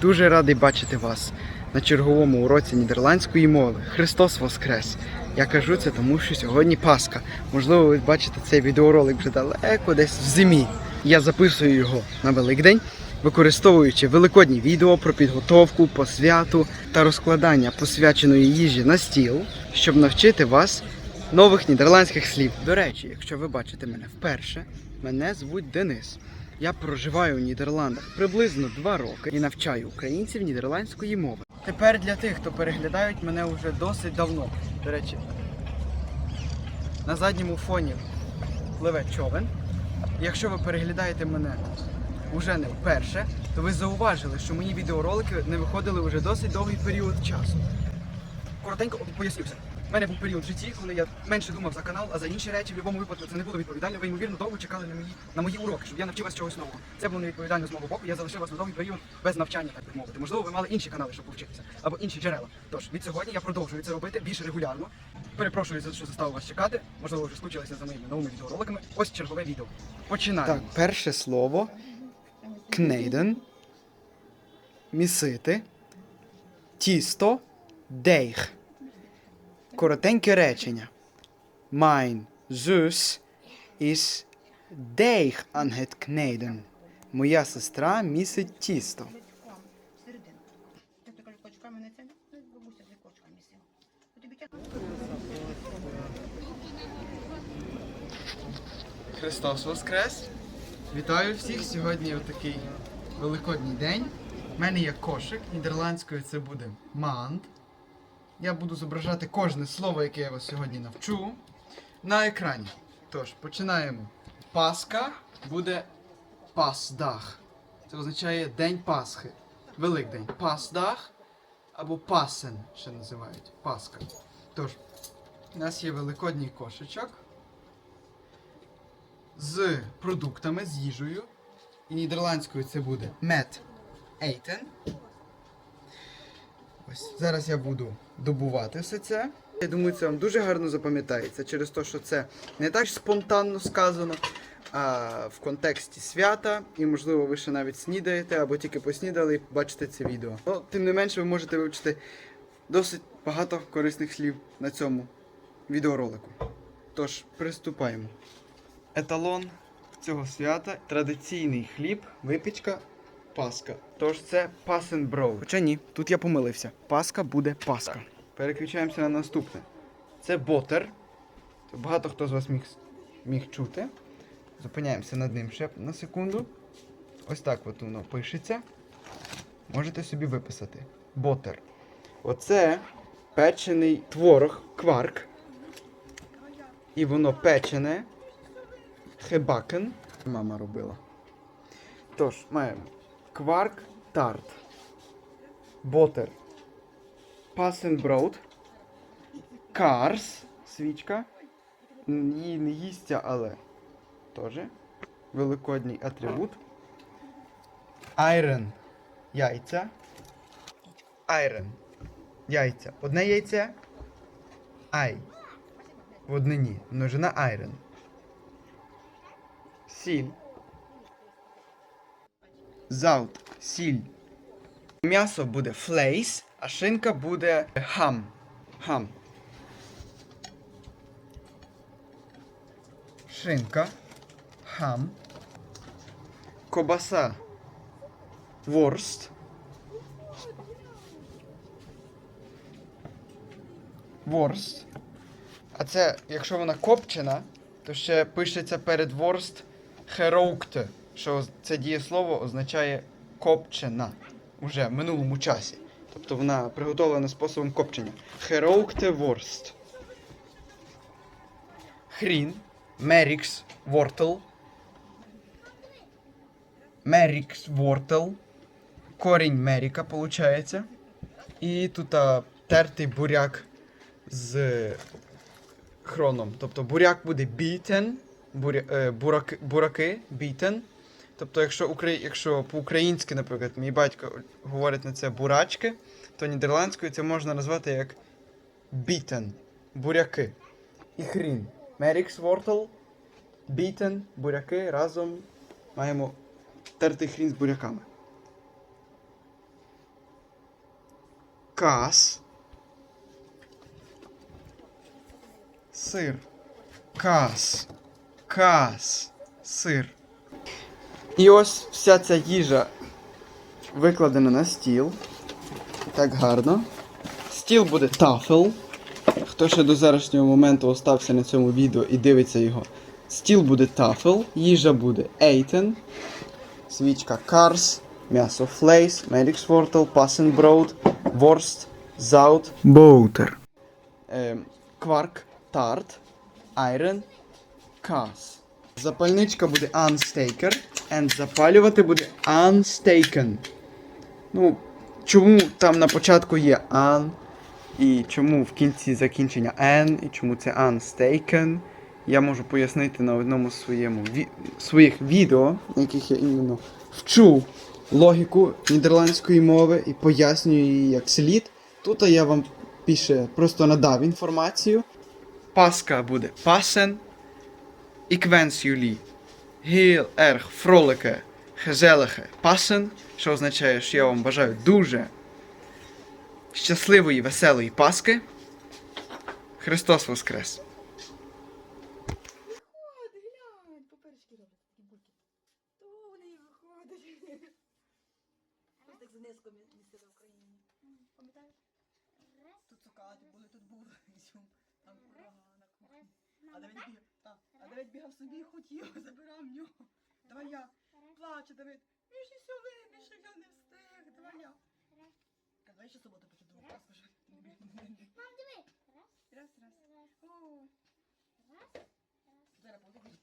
Дуже радий бачити вас на черговому уроці нідерландської мови. Христос Воскрес! Я кажу це тому, що сьогодні Пасха. Можливо, ви бачите цей відеоролик вже далеко десь в зимі. Я записую його на Великдень, використовуючи великодні відео про підготовку, посвяту та розкладання посвяченої їжі на стіл, щоб навчити вас нових нідерландських слів. До речі, якщо ви бачите мене вперше, мене звуть Денис. Я проживаю у Нідерландах приблизно два роки і навчаю українців нідерландської мови. Тепер для тих, хто переглядають мене вже досить давно. До речі, на задньому фоні пливе човен. Якщо ви переглядаєте мене уже не вперше, то ви зауважили, що мої відеоролики не виходили вже досить довгий період часу. Коротенько пояснюся. У мене був період в житті, коли я менше думав за канал, а за інші речі в будь-якому випадку це не було відповідально. Ви ймовірно довго чекали на мої на мої уроки, щоб я навчив вас чогось нового. Це було невідповідально з мого боку. Я залишив вас на довгий період без навчання, так би мовити. Можливо, ви мали інші канали, щоб повчитися, або інші джерела. Тож від сьогодні я продовжую це робити більш регулярно. Перепрошую за що заставив вас чекати. Можливо, вже скучилися за моїми новими відеороликами. Ось чергове відео. Починаємо. Так, перше слово кнейден. Місити. Тісто. Дейх. Коротеньке речення. Mijn zus is deeg aan. Моя сестра місить тісто. Христос Воскрес! Вітаю всіх! Сьогодні такий великодній день. У мене є кошик. Нідерландською це буде манд. Я буду зображати кожне слово, яке я вас сьогодні навчу на екрані. Тож, починаємо. Пасха буде пасдах. Це означає День Пасхи. Великдень. Пасдах або пасен ще називають. Пасха. Тож, у нас є великодній кошечок з продуктами, з їжею. І нідерландською це буде мед eten. Ось зараз я буду добувати все це. Я думаю, це вам дуже гарно запам'ятається через те, що це не так спонтанно сказано, а в контексті свята. І, можливо, ви ще навіть снідаєте або тільки поснідали і бачите це відео. Ну, тим не менше, ви можете вивчити досить багато корисних слів на цьому відеоролику. Тож, приступаємо. Еталон цього свята традиційний хліб, випічка, паска. Тож це пасенброу. Хоча ні, тут я помилився. Паска буде паска. Переключаємося на наступне. Це ботер. Це багато хто з вас міг, міг чути. Зупиняємося над ним ще на секунду. Ось так от воно пишеться. Можете собі виписати. Ботер. Оце печений творог, кварк. І воно печене. Хебакен. Мама робила. Тож, маємо кварк тарт. Ботер. Пасенброуд. Карс. Свічка. Її не їсться, але теж. Великодній атрибут. Айрон. Яйця. Айрон. Яйця. Одне яйце. Ай. В однині. Множина айрон. Сіль. Заут. Сіль. М'ясо буде флейс, а шинка буде хам. Хам. Шинка. Хам. Кобаса. Ворст. Ворст. А це, якщо вона копчена, то ще пишеться перед ворст хероукте, що це дієслово означає копчена уже в минулому часі. Тобто вона приготовлена способом копчення. Хероукте ворст. Хрін. Мерікс вортел. Мерікс вортел. Корінь Меріка, виходить. І тут тертий буряк з хроном. Тобто буряк буде beaten, буря, е, бурак, бураки beaten. Тобто, якщо, укра... якщо по-українськи, наприклад, мій батько говорить на це бурачки, то нідерландською це можна назвати як beaten, буряки. І хрін. Мерікс вортел, beaten, буряки разом маємо тертий хрін з буряками. Кас. Сир. Кас. Кас. Сир. І ось вся ця їжа викладена на стіл. Так гарно. Стіл буде тафел. Хто ще до зараз моменту остався на цьому відео і дивиться його. Стіл буде тафел, їжа буде ейтен, свічка карс, м'ясо флейс, медікс вортел, пасенброуд, ворст, заут, боутер. Ем, кварк, тарт, айрон, кас. Запальничка буде unstaker, and запалювати буде unstaken. Ну, чому там на початку є un, і чому в кінці закінчення n, і чому це unstaken, я можу пояснити на одному своєму ві... своїх відео, яких я іменно вчу логіку нідерландської мови і пояснюю її як слід. Тут я вам більше просто надав інформацію. Паска буде пасен. Ik wens jullie heel erg vrolijke, gezellige Pasen. Що означає, що я вам бажаю дуже щасливої, веселої Паски. Христос Воскрес! Тут цукати були, тут був ізюм, там курага на кухні. А Давид бігав, а собі і хотів, забирав нього. Давай я. Плаче Давид. Він ще все вибіжав, я не встиг. Давай я. Ка, Давай ще суботу не біг. Мам, диви. Раз, Раз, раз. раз, О, раз. зараз ізюм.